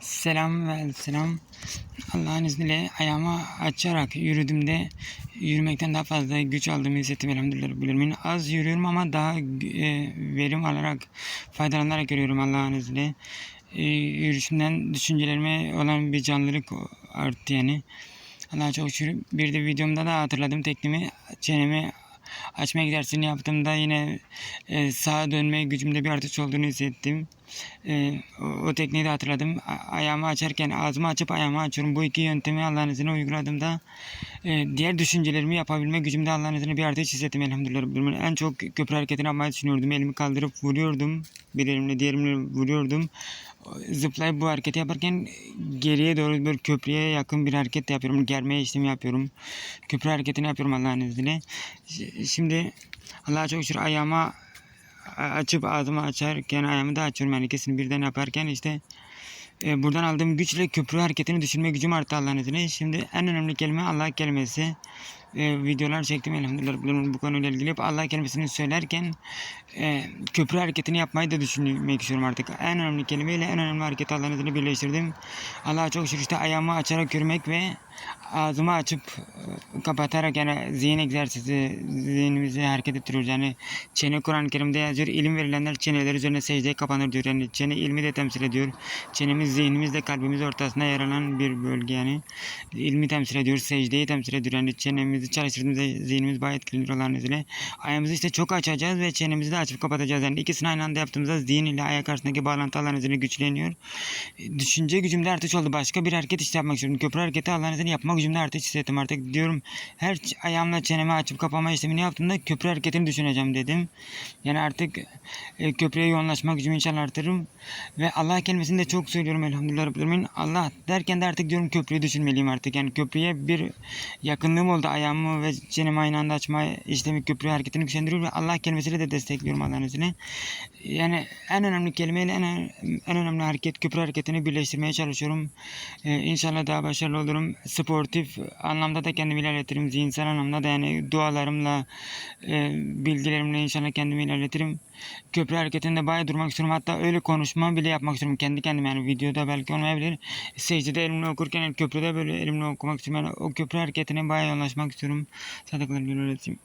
Selam ve selam. Allah'ın izniyle ayağımı açarak yürüdüğümde yürümekten daha fazla güç aldığımı hissettim elhamdülillah. Az yürüyorum ama daha e, verim alarak, faydalanarak yürüyorum Allah'ın izniyle. E, yürüyüşümden düşüncelerime olan bir canlılık arttı yani. Allah'a çok şükür. Bir de videomda da hatırladım tekniğimi. Çenemi açma egzersizini yaptığımda yine e, sağa dönme gücümde bir artış olduğunu hissettim. E, o, o tekniği de hatırladım. A- ayağımı açarken ağzımı açıp ayağımı açıyorum. Bu iki yöntemi Allah'ın izniyle uyguladığımda e, diğer düşüncelerimi yapabilme gücümde Allah'ın izniyle bir artış hissettim elhamdülillah. En çok köprü hareketini yapmayı düşünüyordum. Elimi kaldırıp vuruyordum. Bir elimle diğer elimle vuruyordum. Zıplayıp bu hareketi yaparken geriye doğru böyle köprüye yakın bir hareket yapıyorum. Germe işlemi yapıyorum. Köprü hareketini yapıyorum Allah'ın izniyle. Şimdi Allah'a çok şükür ayağıma açıp ağzımı açarken ayağımı da açıyorum yani ikisini birden yaparken işte e, buradan aldığım güçle köprü hareketini düşünme gücüm arttı Allah'ın izniyle. Şimdi en önemli kelime Allah kelimesi. E, videolar çektim elhamdülillah bu konuyla ilgili. Hep Allah kelimesini söylerken e, köprü hareketini yapmayı da düşünmek istiyorum artık. En önemli kelimeyle en önemli hareketi Allah'ın izniyle birleştirdim. Allah'a çok şükür işte ayağımı açarak yürümek ve ağzımı açıp e, kapatarak yani zihin egzersizi zihnimizi hareket ettiriyoruz. Yani çene Kur'an-ı Kerim'de yazıyor. ilim verilenler çeneler üzerine secdeye kapanır diyor. Yani çene ilmi de temsil ediyor. Çenemiz zihnimizle kalbimiz ortasında yer alan bir bölge yani. İlmi temsil ediyor. Secdeyi temsil ediyor. Yani çenemizi çalıştırdığımızda zihnimiz bayağı etkileniyor Allah'ın izniyle. Ayağımızı işte çok açacağız ve çenemizi de açıp kapatacağız. Yani ikisini aynı anda yaptığımızda zihin ile ayak arasındaki bağlantı Allah'ın izniyle güçleniyor. E, Düşünce gücümde artış oldu. Başka bir hareket işte yapmak istiyorum. Köprü hareketi Allah'ın yapma gücümde artış hissettim artık. Diyorum her ayağımla çenemi açıp kapama işlemini yaptığımda köprü hareketini düşüneceğim dedim. Yani artık e, köprüye yoğunlaşma gücümü inşallah artırırım. Ve Allah kelimesini de çok söylüyorum elhamdülillah Rabbil alemin. Allah derken de artık diyorum köprüyü düşünmeliyim artık. Yani köprüye bir yakınlığım oldu. Ayağımı ve çenemi aynı anda açma işlemi köprü hareketini güçlendiriyor ve Allah kelimesiyle de destekliyorum Allah'ın izniyle. Yani en önemli kelimeyle en, en önemli hareket köprü hareketini birleştirmeye çalışıyorum. Ee, inşallah daha başarılı olurum. Sportif anlamda da kendimi ilerletirim. Zihinsel anlamda da yani dualarımla, e, bilgilerimle inşallah kendimi ilerletirim. Köprü hareketinde bayağı durmak istiyorum. Hatta öyle konuşma bile yapmak istiyorum. Kendi kendime yani videoda belki olmayabilir. Secdede elimle okurken yani köprüde böyle elimle okumak istiyorum. Yani o köprü hareketine bayağı yoğunlaşmak istiyorum. Sadıklar öğreteyim.